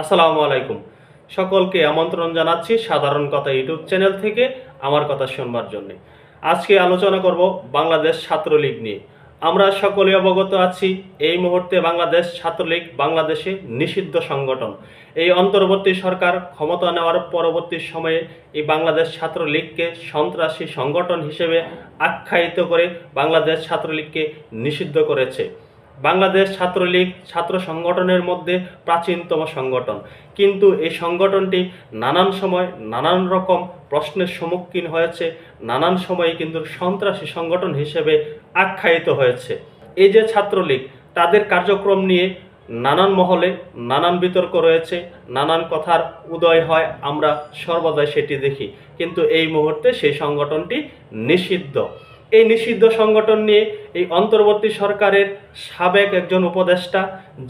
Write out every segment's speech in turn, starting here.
আসসালামু আলাইকুম। সকলকে আমন্ত্রণ জানাচ্ছি সাধারণ কথা ইউটিউব চ্যানেল থেকে আমার কথা শুনবার জন্য। আজকে আলোচনা করব বাংলাদেশ ছাত্রলীগ নিয়ে। আমরা সকলে অবগত আছি, এই মুহূর্তে বাংলাদেশ ছাত্রলীগ বাংলাদেশে নিষিদ্ধ সংগঠন। এই অন্তর্বর্তী সরকার ক্ষমতা নেওয়ার পরবর্তী সময়ে এই বাংলাদেশ ছাত্রলীগকে সন্ত্রাসী সংগঠন হিসেবে আখ্যায়িত করে বাংলাদেশ ছাত্রলীগকে নিষিদ্ধ করেছে। বাংলাদেশ ছাত্রলীগ ছাত্র সংগঠনের মধ্যে প্রাচীনতম সংগঠন। কিন্তু এই সংগঠনটি নানান সময় নানান রকম প্রশ্নের সম্মুখীন হয়েছে, নানান সময়ে কিন্তু সন্ত্রাসী সংগঠন হিসেবে আখ্যায়িত হয়েছে। এই যে ছাত্রলীগ, তাদের কার্যক্রম নিয়ে নানান মহলে নানান বিতর্ক রয়েছে, নানান কথার উদয় হয়, আমরা সর্বদাই সেটি দেখি। কিন্তু এই মুহূর্তে সেই সংগঠনটি নিষিদ্ধ। এই নিষিদ্ধ সংগঠন নিয়ে এই অন্তর্বর্তী সরকারের সাবেক একজন উপদেষ্টা,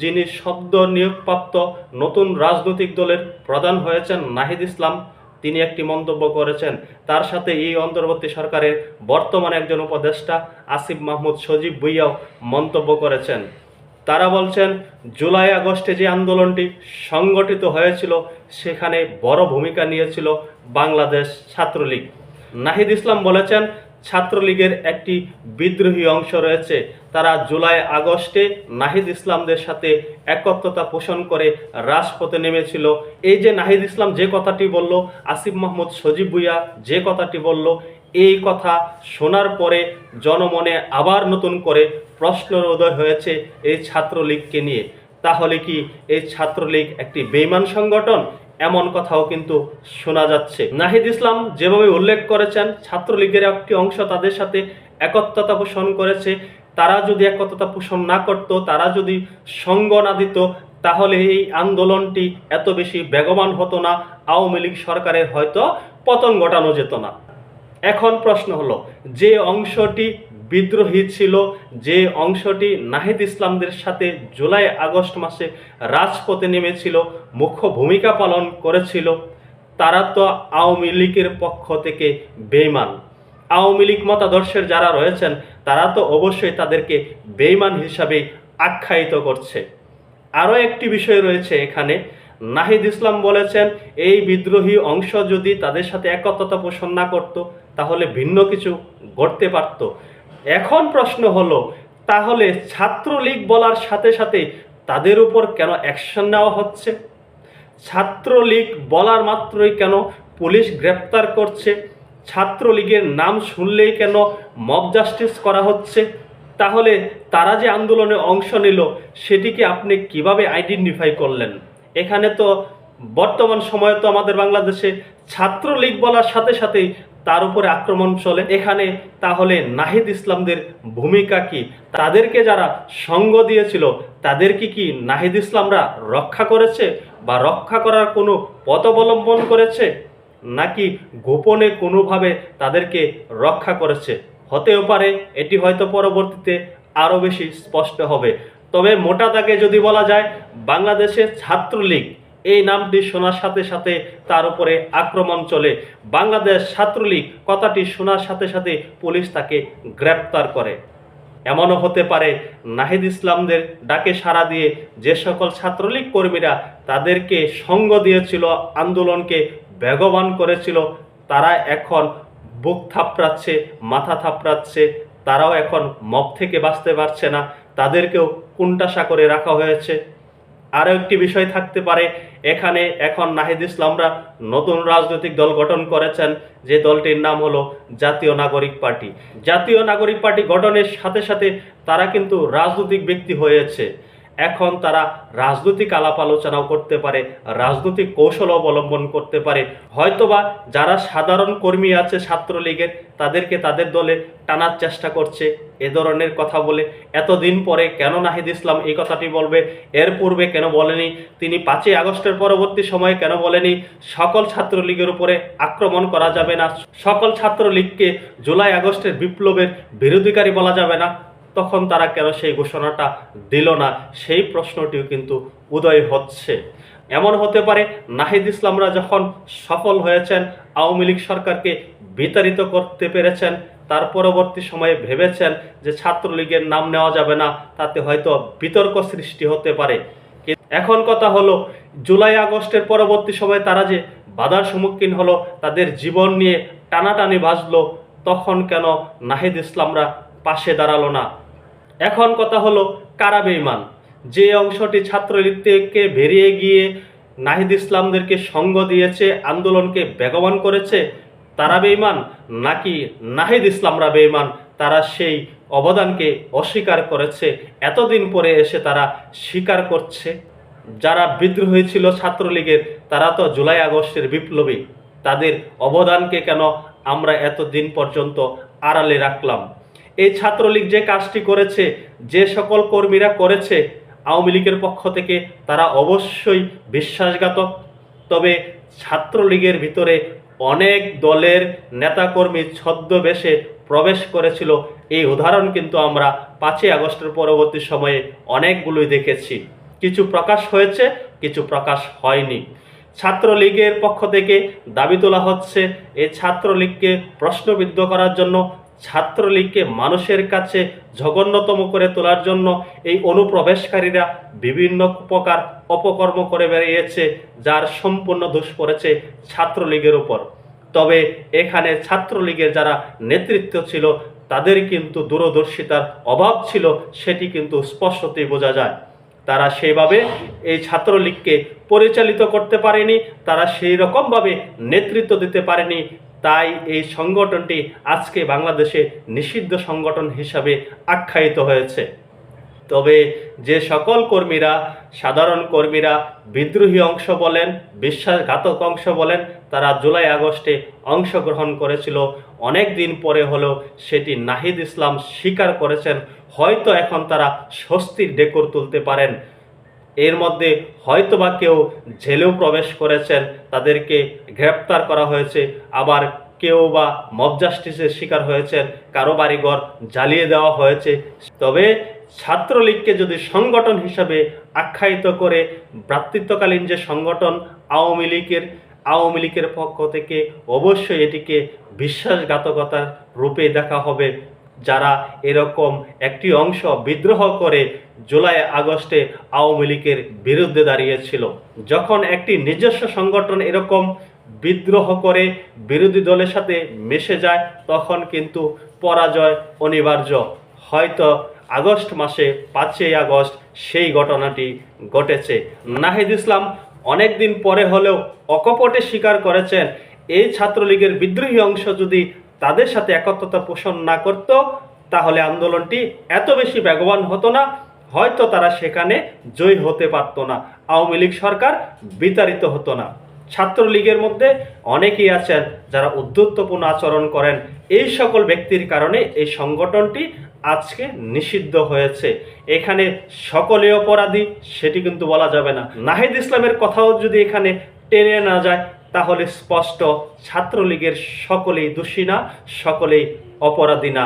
যিনি শব্দ নিয়োগপ্রাপ্ত নতুন রাজনৈতিক দলের প্রধান হয়েছেন নাহিদ ইসলাম, তিনি একটি মন্তব্য করেছেন। তার সাথে এই অন্তর্বর্তী সরকারের বর্তমান একজন উপদেষ্টা আসিফ মাহমুদ সজীব ভুইয়াও মন্তব্য করেছেন। তারা বলছেন, জুলাই আগস্টে যে আন্দোলনটি সংগঠিত হয়েছিল, সেখানে বড় ভূমিকা নিয়েছিল বাংলাদেশ ছাত্রলীগ। নাহিদ ইসলাম বলেছেন ছাত্রলীগের একটি বিদ্রোহী অংশ রয়েছে। তারা জুলাই আগস্টে নাহিদ ইসলামদের সাথে একত্রতা পোষণ করে রাজপথে নেমেছিল। এই যে নাহিদ ইসলাম যে কথাটি বলল, আসিফ মাহমুদ সজীব ভুইয়া যে কথাটি বলল, এই কথা শোনার পরে জনমনে আবার নতুন করে প্রশ্নের উদয় হয়েছে এই ছাত্রলীগকে নিয়ে। তাহলে কি এই ছাত্রলীগ একটি বেইমান সংগঠন? এমন কথাও কিন্তু শোনা যাচ্ছে। নাহিদ ইসলাম যেভাবে উল্লেখ করেছেন, ছাত্রলীগের একটি অংশ তাদের সাথে একত্রতা পোষণ করেছে। তারা যদি একত্রতা পোষণ না করত, তারা যদি সঙ্গ না দিত, তাহলে এই আন্দোলনটি এত বেশি বেগবান হতো না। আওয়ামী লীগ সরকারের হয়তো পতন ঘটানো যেত না। এখন প্রশ্ন হলো, যে অংশটি বিদ্রোহী ছিল যে অংশটি নাহিদ ইসলামদের সাথে জুলাই আগস্ট মাসে রাজপথে নেমেছিল, মুখ্য ভূমিকা পালন করেছিল। তারা তো আওয়ামী লীগের পক্ষ থেকে বেইমান আওয়ামী লীগ মতাদর্শের যারা রয়েছেন, তারা তো অবশ্যই তাদেরকে বেইমান হিসাবে আখ্যায়িত করছে। আরও একটি বিষয় রয়েছে এখানে। নাহিদ ইসলাম বলেছেন, এই বিদ্রোহী অংশ যদি তাদের সাথে একত্রতা পোষণ না করত, তাহলে ভিন্ন কিছু ঘটতে পারত। এখন প্রশ্ন হলো, তাহলে ছাত্রলীগ বলার সাথে সাথে তাদের উপর কেন অ্যাকশন নেওয়া হচ্ছে? ছাত্রলীগ বলার মাত্রই কেন পুলিশ গ্রেপ্তার করছে? ছাত্রলীগের নাম শুনলেই কেন মব জাস্টিস করা হচ্ছে? তাহলে তারা যে আন্দোলনে অংশ নিল সেটিকে আপনি কীভাবে আইডেন্টিফাই করলেন? এখানে তো বর্তমান সময়ে তো আমাদের বাংলাদেশে ছাত্রলীগ বলার সাথে সাথেই তার উপরে আক্রমণ চলে। এখানে তাহলে নাহিদ ইসলামদের ভূমিকা কি? তাদেরকে যারা সঙ্গ দিয়েছিল, তাদেরকে কি নাহিদ ইসলামরা রক্ষা করেছে বা রক্ষা করার কোনো পথ অবলম্বন করেছে? নাকি গোপনে কোনোভাবে তাদেরকে রক্ষা করেছে? হতেও পারে এটি হয়তো পরবর্তীতে আরও বেশি স্পষ্ট হবে। তবে মোটা দাগে যদি বলা যায়, বাংলাদেশের ছাত্রলীগ এই নামটি শোনার সাথে সাথে তার উপরে আক্রমণ চলে। বাংলাদেশ ছাত্রলীগ কথাটি শোনার সাথে সাথে পুলিশ তাকে গ্রেপ্তার করে। এমনও হতে পারে নাহিদ ইসলামদের ডাকে সাড়া দিয়ে যে সকল ছাত্রলীগ কর্মীরা তাদেরকে সঙ্গ দিয়েছিল, আন্দোলনকে বেগবান করেছিল, তারা এখন বুক থাপড়াচ্ছে, মাথা থাপড়াচ্ছে, তারাও এখন মব থেকে বাঁচতে পারছে না। তাদেরকেও কুণ্ঠাসা করে রাখা হয়েছে। আরও একটি বিষয় থাকতে পারে। এখানে এখন নাহিদ ইসলামরা নতুন রাজনৈতিক দল গঠন করেছেন। যে দলটির নাম হলো জাতীয় নাগরিক পার্টি। জাতীয় নাগরিক পার্টি গঠনের সাথে সাথে তারা কিন্তু রাজনৈতিক ব্যক্তি হয়েছে। এখন তারা রাজনৈতিক আলাপ আলোচনাও করতে পারে, রাজনৈতিক কৌশল অবলম্বন করতে পারে। হয়তোবা যারা সাধারণ কর্মী আছে ছাত্রলীগের, তাদেরকে তাদের দলে টানার চেষ্টা করছে এ ধরনের কথা বলে। এতদিন পরে কেন নাহিদ ইসলাম এই কথাটি বলবে? এর পূর্বে কেন বলেনি? তিনি পাঁচই আগস্টের পরবর্তী সময়ে কেন বলেনি? সকল ছাত্রলীগের উপরে আক্রমণ করা যাবে না। সকল ছাত্রলীগকে জুলাই আগস্টের বিপ্লবের বিরোধীকারী বলা যাবে না। তখন তারা কেন সেই ঘোষণাটা দিল না? সেই প্রশ্নটিও কিন্তু উদয় হচ্ছে। এমন হতে পারে নাহিদ ইসলামরা যখন সফল হয়েছেন, আওয়ামী লীগ সরকারকে বিতাড়িত করতে পেরেছেন, তার পরবর্তী সময়ে ভেবেছেন যে ছাত্রলীগের নাম নেওয়া যাবে না, তাতে হয়তো বিতর্ক সৃষ্টি হতে পারে। এখন কথা হলো, জুলাই আগস্টের পরবর্তী সময়ে তারা যে বাধার সম্মুখীন হলো, তাদের জীবন নিয়ে টানাটানি বাজলো, তখন কেন নাহিদ ইসলামরা পাশে দাঁড়াল না? এখন কথা হলো, কারা বেঈমান? যে অংশটি ছাত্রলীগ থেকে বেরিয়ে গিয়ে নাহিদ ইসলামদেরকে সঙ্গ দিয়েছে, আন্দোলনকে বেগবান করেছে, তারা বেঈমান? নাকি নাহিদ ইসলামরা বেঈমান? তারা সেই অবদানকে অস্বীকার করেছে, এতদিন পরে এসে তারা স্বীকার করছে। যারা বিদ্রোহী ছিল ছাত্রলীগের, তারা তো জুলাই আগস্টের বিপ্লবী। তাদের অবদানকে কেন আমরা এতদিন পর্যন্ত আড়ালে রাখলাম? এই ছাত্রলীগ যে কাজটি করেছে, যে সকল কর্মীরা করেছে, আওয়ামী লীগের পক্ষ থেকে তারা অবশ্যই বিশ্বাসঘাতক। তবে ছাত্রলীগের ভিতরে অনেক দলের নেতাকর্মী ছদ্মবেশে প্রবেশ করেছিল। এই উদাহরণ কিন্তু আমরা পাঁচই আগস্টের পরবর্তী সময়ে অনেকগুলোই দেখেছি। কিছু প্রকাশ হয়েছে, কিছু প্রকাশ হয়নি। ছাত্রলীগের পক্ষ থেকে দাবি তোলা হচ্ছে, এই ছাত্রলীগকে প্রশ্নবিদ্ধ করার জন্য ছাত্রলীগকে মানুষের কাছে জঘন্যতম করে তোলার জন্য এই অনুপ্রবেশকারীরা বিভিন্ন প্রকার অপকর্ম করে বেরিয়েছে, যার সম্পূর্ণ দোষ পড়েছে ছাত্রলীগের উপর। তবে এখানে ছাত্রলীগের যারা নেতৃত্ব ছিল, তাদের কিন্তু দূরদর্শিতার অভাব ছিল, সেটি কিন্তু স্পষ্টতই বোঝা যায়। তারা সেইভাবে এই ছাত্রলীগকে পরিচালিত করতে পারেনি, তারা সেই রকমভাবে নেতৃত্ব দিতে পারেনি তাই এই সংগঠনটি আজকে বাংলাদেশে নিষিদ্ধ সংগঠন হিসাবে আখ্যায়িত হয়েছে। তবে যে সকল কর্মীরা, সাধারণ কর্মীরা বিদ্রোহী অংশ বলেন, বিশ্বাসঘাতক অংশ বলেন, তারা জুলাই আগস্টে অংশগ্রহণ করেছিল। অনেক দিন পরে হলেও সেটি নাহিদ ইসলাম স্বীকার করেছেন। হয়তো এখন তারা স্বস্তির ডেকর তুলতে পারেন। এর মধ্যে হয়তোবা কেউ জেলেও প্রবেশ করেছেন, তাদেরকে গ্রেপ্তার করা হয়েছে। আবার কেউ বা মব জাস্টিসের শিকার হয়েছেন, কারও বাড়িঘর জ্বালিয়ে দেওয়া হয়েছে। তবে ছাত্রলীগকে যদি সংগঠন হিসাবে আখ্যায়িত করে, ভ্রাতৃত্বকালীন যে সংগঠন আওয়ামী লীগের আওয়ামী লীগের পক্ষ থেকে অবশ্যই এটিকে বিশ্বাসঘাতকতার রূপে দেখা হবে। যারা এরকম একটি অংশ বিদ্রোহ করে জুলাই আগস্টে আওয়ামী লীগের বিরুদ্ধে দাঁড়িয়েছিল। যখন একটি নিজস্ব সংগঠন এরকম বিদ্রোহ করে বিরোধী দলের সাথে মিশে যায়, তখন কিন্তু পরাজয় অনিবার্য। হয়তো আগস্ট মাসে, পাঁচই আগস্ট, সেই ঘটনাটি ঘটেছে। নাহিদ ইসলাম অনেক দিন পরে হলেও অকপটে স্বীকার করেছেন, এই ছাত্রলীগের বিদ্রোহী অংশ যদি তাদের সাথে একত্রতা পোষণ না করত, তাহলে আন্দোলনটি এত বেশি বেগবান হতো না। হয়তো তারা সেখানে জয়ী হতে পারত না। আওয়ামী লীগ সরকার বিতাড়িত হতো না। ছাত্রলীগের মধ্যে অনেকেই আছেন যারা উদ্ধত্তপূর্ণ আচরণ করেন। এই সকল ব্যক্তির কারণে এই সংগঠনটি আজকে নিষিদ্ধ হয়েছে। এখানে সকলে অপরাধী, সেটি কিন্তু বলা যাবে না। নাহিদ ইসলামের কথাও যদি এখানে টেনে না যায়, তাহলে স্পষ্ট, ছাত্রলীগের সকলেই দোষী না, সকলেই অপরাধী না।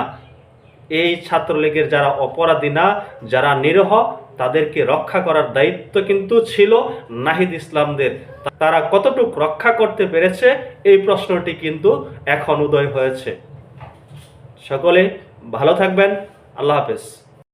এই ছাত্রলীগের যারা অপরাধী না, যারা নিরহ, তাদেরকে রক্ষা করার দায়িত্ব কিন্তু ছিল নাহিদ ইসলামদের। তারা কতটুক রক্ষা করতে পেরেছে, এই প্রশ্নটি কিন্তু এখন উদয় হয়েছে। সকলে ভালো থাকবেন। আল্লাহ হাফেজ।